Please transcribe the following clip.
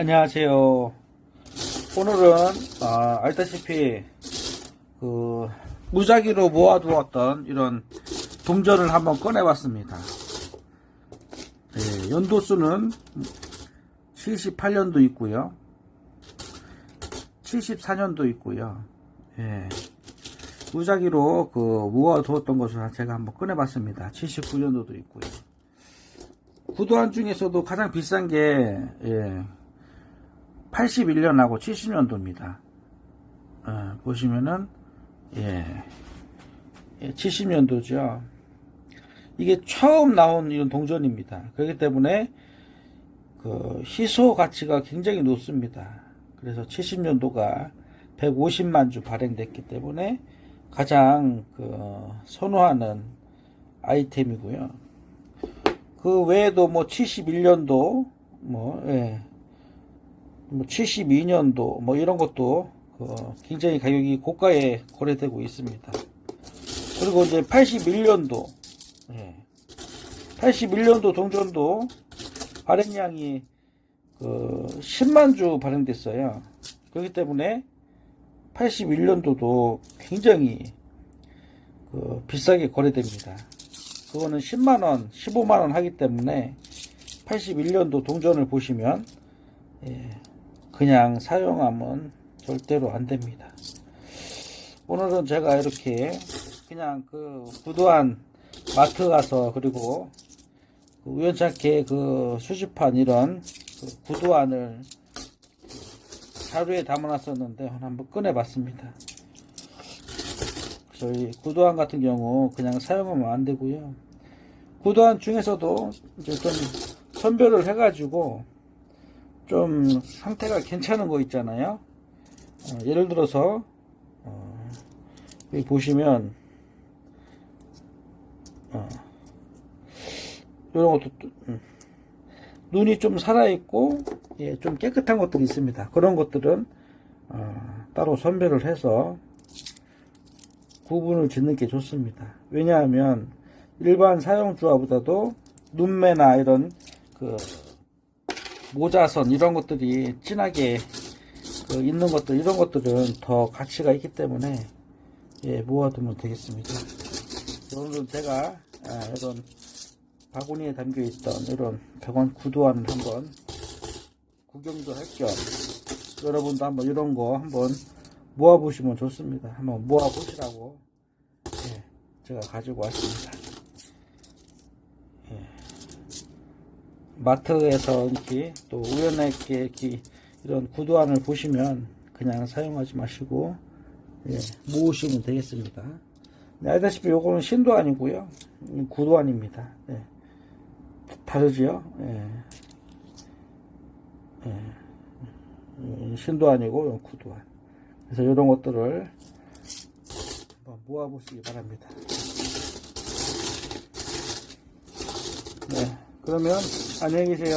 안녕하세요. 오늘은 아, 알다시피 그 무작위로 모아두었던 이런 동전을 한번 꺼내봤습니다. 예, 연도수는 78년도 있고요. 74년도 있고요. 예, 무작위로 그 모아두었던 것을 제가 한번 꺼내봤습니다. 79년도도 있고요. 구도안 중에서도 가장 비싼 게 예, 81년하고 70년도입니다. 어, 보시면은 예, 예, 70년도죠. 이게 처음 나온 이런 동전입니다. 그렇기 때문에 그 희소 가치가 굉장히 높습니다. 그래서 70년도가 150만 주 발행됐기 때문에 가장 그 선호하는 아이템이고요. 그 외에도 뭐 71년도 뭐 예. 뭐 72년도 뭐 이런 것도 그 굉장히 가격이 고가에 거래되고 있습니다. 그리고 이제 81년도 예. 81년도 동전도 발행량이 그 10만 주 발행됐어요. 그렇기 때문에 81년도도 굉장히 그 비싸게 거래됩니다. 그거는 10만원, 15만원 하기 때문에 81년도 동전을 보시면 예, 그냥 사용하면 절대로 안 됩니다. 오늘은 제가 이렇게 그냥 그 부도한 마트 가서 그리고 그 우연찮게 그 수집한 이런 그 구도안을 자루에 담아놨었는데 한번 꺼내봤습니다. 저희 구도안 같은 경우 그냥 사용하면 안 되고요. 구도안 중에서도 이제 좀 선별을 해가지고 좀 상태가 괜찮은 거 있잖아요. 어, 예를 들어서 어, 여기 보시면 어, 이런 것도 또, 음, 눈이 좀 살아있고 예, 좀 깨끗한 것들이 있습니다. 그런 것들은 어, 따로 선별을 해서 구분을 짓는 게 좋습니다. 왜냐하면 일반 사용 주화보다도 눈매나 이런 그 모자선 이런 것들이 진하게 그 있는 것들 이런 것들은 더 가치가 있기 때문에 예, 모아두면 되겠습니다. 오늘은 제가 아, 이런 바구니에 담겨 있던 이런 100원 구두안을 한번 구경도 할 겸 여러분도 한번 이런 거 한번 모아보시면 좋습니다. 한번 모아보시라고 예, 제가 가지고 왔습니다. 마트에서 이렇게 또 우연하게 이렇게 이런 구두안을 보시면 그냥 사용하지 마시고 예, 모으시면 되겠습니다. 네, 알다시피 요거는 신도안이고요. 구두안입니다. 예. 다르지요? 예. 예. 예, 신도안이고 요 구두안. 그래서 이런 것들을 한번 모아보시기 바랍니다. 네, 그러면 안녕히 계세요.